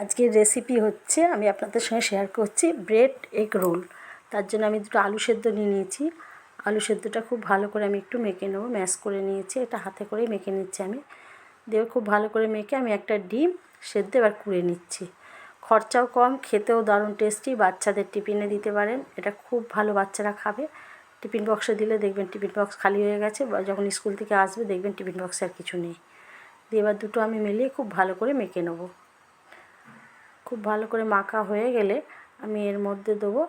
আজকের রেসিপি হচ্ছে, আমি আপনাদের সঙ্গে শেয়ার করছি ব্রেড এগ রোল তার জন্য আমি দুটো আলু সেদ্ধ নিয়ে নিয়েছি। আলু সেদ্ধটা খুব ভালো করে আমি একটু মেখে নেব ম্যাশ করে নিয়েছি। এটা হাতে করেই মেখে নিচ্ছি আমি। দিয়ে খুব ভালো করে মেখে আমি একটা ডিম সেদ্ধ এবার কুড়ে নিচ্ছি। খরচাও কম, খেতেও দারুণ টেস্টি বাচ্চাদের টিফিনে দিতে পারেন। এটা খুব ভালো বাচ্চারা খাবে। টিফিন বক্সে দিলে দেখবেন টিফিন বক্স খালি হয়ে গেছে, বা যখন স্কুল থেকে আসবে দেখবেন টিফিন বক্সে আর কিছু নেই। দিয়ে এবার দুটো আমি মিলিয়ে খুব ভালো করে মেখে নেব। খুব ভালো করে মাখা হয়ে গেলে আমি এর মধ্যে দেবো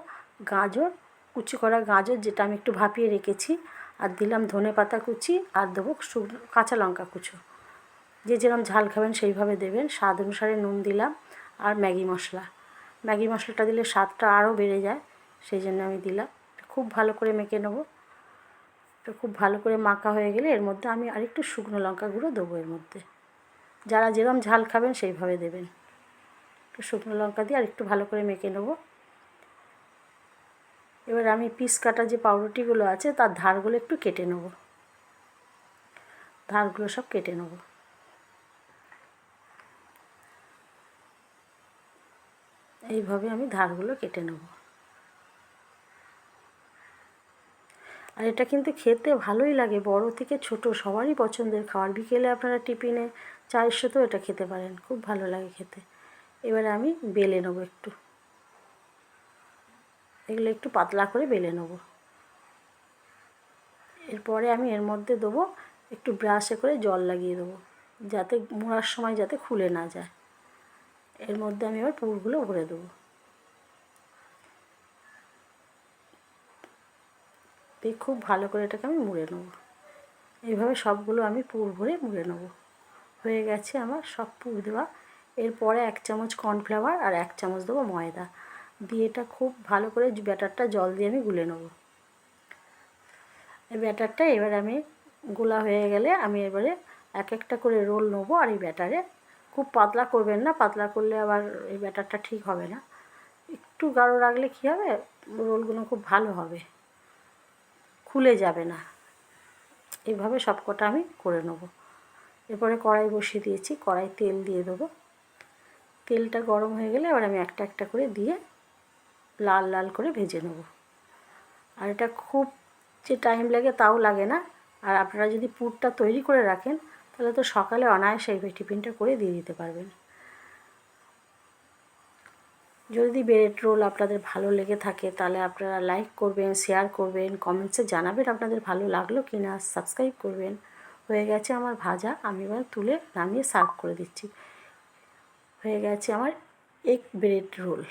গাজর, কুচি করা গাজর যেটা আমি একটু ভাপিয়ে রেখেছি আর দিলাম ধনে পাতা কুচি আর দেবো শুকনো কাঁচা লঙ্কা কুচো। যে যেরকম ঝাল খাবেন সেইভাবে দেবেন। স্বাদ অনুসারে নুন দিলাম আর ম্যাগি মশলা। ম্যাগি মশলাটা দিলে স্বাদটা আরও বেড়ে যায় সেই জন্য আমি দিলাম। খুব ভালো করে মেখে নেব। এটা খুব ভালো করে মাখা হয়ে গেলে এর মধ্যে আমি আরেকটু শুকনো লঙ্কা গুঁড়ো দেবো এর মধ্যে। যারা যেরকম ঝাল খাবেন সেইভাবে দেবেন। শুকনো লঙ্কা দিয়ে আর একটু ভালো করে মেখে নেব। এবার আমি পিস কাটা যে পাউরুটিগুলো আছে, তার ধারগুলো একটু কেটে নেব। ধারগুলো সব কেটে নেব। এইভাবে আমি ধারগুলো কেটে নেব। আর এটা কিন্তু খেতে ভালোই লাগে, বড় থেকে ছোট, সবারই পছন্দের। খাবার বিকেলে আপনারা টিফিনে চায়ের সাথেও এটা খেতে পারেন, খুব ভালো লাগে খেতে। এবারে আমি বেলে নেব একটু। এগুলো একটু পাতলা করে বেলে নেব। এরপরে আমি এর মধ্যে দেবো একটু ব্রাশে করে জল লাগিয়ে দেবো, যাতে মোড়ার সময় যাতে খুলে না যায়। এর মধ্যে আমি এবার পুরগুলো ভরে দেবো। খুব ভালো করে এটাকে আমি মুড়ে নেব। এইভাবে সবগুলো আমি পুর ভরে মুড়ে নেব। হয়ে গেছে আমার সব পুর দেওয়া এরপরে এক চামচ কর্নফ্লাওয়ার আর এক চামচ দেবো ময়দা। দিয়ে এটা খুব ভালো করে ব্যাটারটা জল দিয়ে আমি গুলে নেব। এই ব্যাটারটা এবার আমি গোলা হয়ে গেলে আমি এবারে এক একটা করে রোল নেব আর এই ব্যাটারে। খুব পাতলা করবেন না, পাতলা করলে আবার এই ব্যাটারটা ঠিক হবে না। একটু গাঢ় রাখলে কী হবে? রোলগুলো খুব ভালো হবে। খুলে যাবে না। এইভাবে সব কটা আমি করে নেব। এরপরে কড়াই বসিয়ে দিয়েছি, কড়াই তেল দিয়ে দেবো। তেলটা গরম হয়ে গেলে এবার আমি একটা একটা করে দিয়ে লাল লাল করে ভেজে নেব। আর এটা খুব যে টাইম লাগে তাও লাগে না। আর আপনারা যদি পুরটা তৈরি করে রাখেন, তাহলে তো সকালে অনায়াসে এই টিফিনটা করে দিয়ে দিতে পারবেন। যদি ব্রেড রোল আপনাদের ভালো লেগে থাকে, তাহলে আপনারা লাইক করবেন শেয়ার করবেন কমেন্টসে জানাবেন আপনাদের ভালো লাগল কি না সাবস্ক্রাইব করবেন। হয়ে গেছে আমার ভাজা, আমি এবার তুলে নামিয়ে সার্ভ করে দিচ্ছি। হয়ে গেছে আমার এক ব্রেড রোল।